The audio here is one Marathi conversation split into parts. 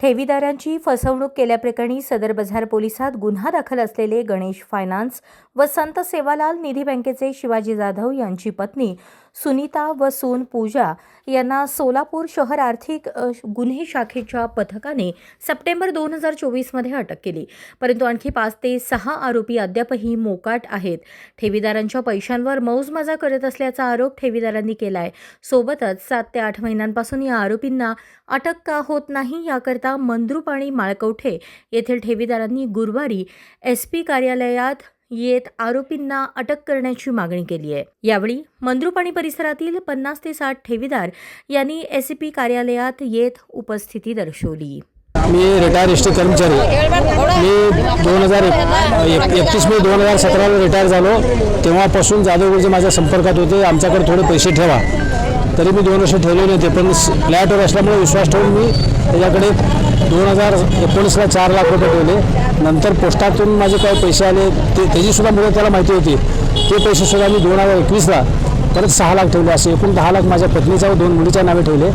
ठेवीदारांची फसवणूक केल्याप्रकरणी सदर बाजार पोलिसात गुन्हा दाखल असलेले गणेश फायनान्स व संत सेवालाल निधी बँकेचे शिवाजी जाधव यांची पत्नी सुनीता व सून पूजा यांना सोलापूर शहर आर्थिक गुन्हे शाखेच्या पथकाने सप्टेंबर दोन हजार चोवीसमध्ये अटक केली. परंतु आणखी पाच ते सहा आरोपी अद्यापही मोकाट आहेत. ठेवीदारांच्या पैशांवर मौजमजा करत असल्याचा आरोप ठेवीदारांनी केला आहे सोबतच सात ते आठ महिन्यांपासून या आरोपींना अटक का होत नाही याकरता मंद्रुप आणि माळकवठे येथील ठेवीदारांनी गुरुवारी एस पी कार्यालयात येत आरोपींना अटक करण्याची मागणी केली आहे. यावेळी मंद्रुप आणि परिसरातील पन्नास ते साठ ठेवीदार यांनी एस पी कार्यालयात येत उपस्थिती दर्शवली. मी रिटायर इष्ट कर्मचारी. मी दोन हजार एकतीस मे दोन हजार सतराला रिटायर झालो. तेव्हापासून जाधव गुरुजी माझ्या संपर्कात होते. आमच्याकडे थोडे पैसे ठेवा. तरी मी दोन वर्ष ठेवले नव्हते पण फ्लॅटवर असल्यामुळे विश्वास ठेवून मी त्याच्याकडे दोन हजार एकोणीसला चार लाख रुपये ठेवले. नंतर पोस्टातून माझे काही पैसे आले ते त्याचीसुद्धा मुलं त्याला माहिती होती. ते पैसेसुद्धा मी दोन हजार एकवीसला परत सहा लाख ठेवले असे एकूण दहा लाख माझ्या पत्नीच्या व दोन मुलीच्या नावे ठेवले.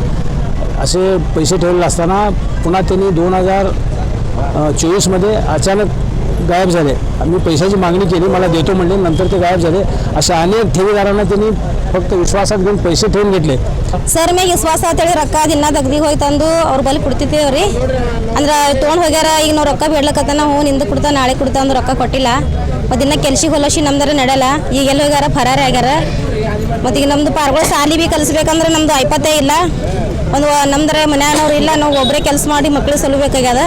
असे पैसे ठेवलेले असताना पुन्हा त्यांनी दोन हजार चोवीसमध्ये अचानक गायब झाले मी पैशाची मागणी केली मला देतो म्हणले नंतर ते गायब झाले अशा अनेक ठेवीदारांना त्यांनी फक्त विश्वासात घेऊन पैसे ठेवून घेतले ಸರ್ ಮ್ಯಾಗ ವಿಶ್ವಾಸ ಅಂತೇಳಿ ರೊಕ್ಕ ದಿನ ದಗ್ದಿ ಹೋಗಿ ತಂದು ಅವ್ರ ಬಳಿ ಕೊಡ್ತಿದ್ದೇವೆ ರೀ ಅಂದ್ರೆ ತೊಗೊಂಡು ಹೋಗ್ಯಾರ ಈಗ ನಾವು ರೊಕ್ಕ ಬೇಡ್ಲಕತ್ತಾನ ಹ್ಞೂ ನಿಂದು ಕೊಡ್ತಾ ನಾಳೆ ಕೊಡ್ತಾ ಅಂದು ರೊಕ್ಕ ಕೊಟ್ಟಿಲ್ಲ ಮತ್ತು ದಿನ ಕೆಲ್ಸಿಗೆ ಹೊಲಸಿ ನಮ್ದಾರ ನಡೆಯಲ್ಲ ಈಗ ಎಲ್ಲಿ ಹೋಗ್ಯಾರ ಫರಾರಿ ಆಗ್ಯಾರ ಮತ್ತು ಈಗ ನಮ್ದು ಪಾರ್ಗಳು ಸಾಲಿ ಬಿ ಕಲಿಸ್ಬೇಕಂದ್ರೆ ನಮ್ದು ಐಪತ್ತೇ ಇಲ್ಲ ಒಂದು ನಮ್ದರ ಮನ್ಯಾನವ್ರು ಇಲ್ಲ ನಾವು ಒಬ್ಬರೇ ಕೆಲಸ ಮಾಡಿ ಮಕ್ಳಿಗೆ ಸಲುಬೇಕಾಗ್ಯದ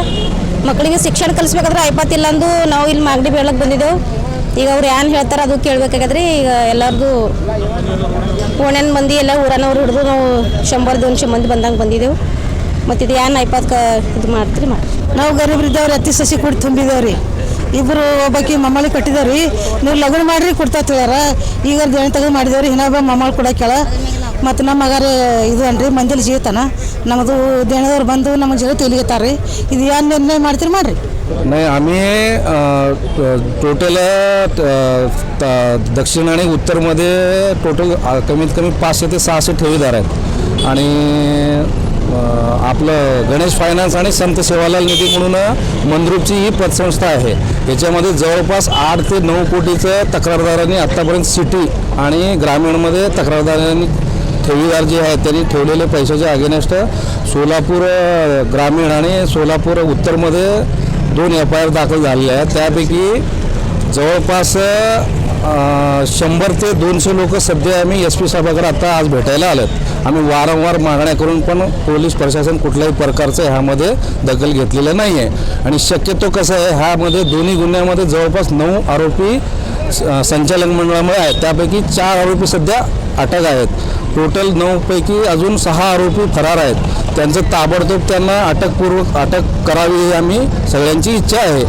ಮಕ್ಕಳಿಗೆ ಶಿಕ್ಷಣ ಕಲಿಸ್ಬೇಕಾದ್ರೆ ಐಪತ್ತಿಲ್ಲ ಅಂದು ನಾವು ಇಲ್ಲಿ ಮಾಗಡಿ ಬೇಳಕ್ಕೆ ಬಂದಿದ್ದೆವು. ಈಗ ಅವ್ರು ಏನು ಹೇಳ್ತಾರೆ ಅದು ಕೇಳಬೇಕಾಗದ್ರಿ. ಈಗ ಎಲ್ಲರದು ಓಣ್ಯನ ಮಂದಿ ಎಲ್ಲ ಊರನವ್ರು ಹಿಡಿದು ನಾವು ಶಂಬರ್ ದೊನ್ಶೆ ಮಂದಿ ಬಂದಂಗೆ ಬಂದಿದ್ದೆವು. ಮತ್ತು ಇದು ಏನು ಐಪತ್ತು ಕ ಇದು ಮಾಡ್ತೀರಿ ಮಾಡಿ ನಾವು ಗರೀಬ್ರಿದ್ದವ್ರಿ ಅತಿ ಸಸಿ ಕುಡಿ ತುಂಬಿದೇವ್ರಿ. ಇಬ್ಬರು ಒಬ್ಬಾಕಿ ಮಮ್ಮಳಿ ಕಟ್ಟಿದೇವ್ರಿ ನೀವು ಲಗ್ನ ಮಾಡ್ರಿ ಕೊಡ್ತಾ ಹೇಳ್ಯಾರ ಈಗ ದೇಣಿ ತೆಗೆದು ಮಾಡಿದೇವ್ರಿ ಇನ್ನೊಬ್ಬ ಮಮ್ಮಳು ಕೊಡಕ್ಯಾಳ ಮತ್ತು ನಮ್ಮ ಮಗಾರೆ ಇದು ಅನ್ರಿ ಮಂದಿಲಿ ಜೀವಿತಾನ ನಮ್ಮದು ದೇಣದವ್ರು ಬಂದು ನಮ್ಮ ಜೀವ ತೆಲಿಗತ್ತಾರ ಇದು ಏನು ನಿರ್ಣಯ ಮಾಡ್ತೀರಿ ಮಾಡ್ರಿ नाही आम्ही अ, ट- टोटल अ, त- दक्षिण आणि उत्तरमध्ये टोटल अ, कमीत कमी पाचशे ते सहाशे ठेवीदार आहेत आणि अ, आपलं गणेश फायनान्स आणि संत सेवालाल निधी म्हणून मंद्रुपची ही पतसंस्था आहे. याच्यामध्ये जवळपास आठ ते नऊ कोटीचं तक्रारदारांनी आत्तापर्यंत सिटी आणि ग्रामीणमध्ये तक्रारदारांनी ठेवीदार जे आहेत त्यांनी ठेवलेले पैशाच्या अगेनेस्ट सोलापूर ग्रामीण आणि सोलापूर उत्तरमध्ये दोन एफ आय आर दाखल झालेले आहेत. त्यापैकी जवळपास शंभर ते दोनशे लोक सध्या आम्ही एस पी साहेबाकडे आता आज भेटायला आलेत. आम्ही वारंवार मागण्या करून पण पोलीस प्रशासन कुठल्याही प्रकारचं ह्यामध्ये दखल घेतलेलं नाही आहे आणि शक्यतो कसं आहे ह्यामध्ये दोन्ही गुन्ह्यामध्ये जवळपास नऊ आरोपी स- संचालक मंडळामुळे आहेत. त्यापैकी चार आरोपी सध्या अटक आहेत. टोटल नऊपैकी अजून सहा आरोपी फरार आहेत. त्यांचं ताबडतोब त्यांना अटकपूर्वक अटक करावी ही आम्ही सगळ्यांची इच्छा आहे.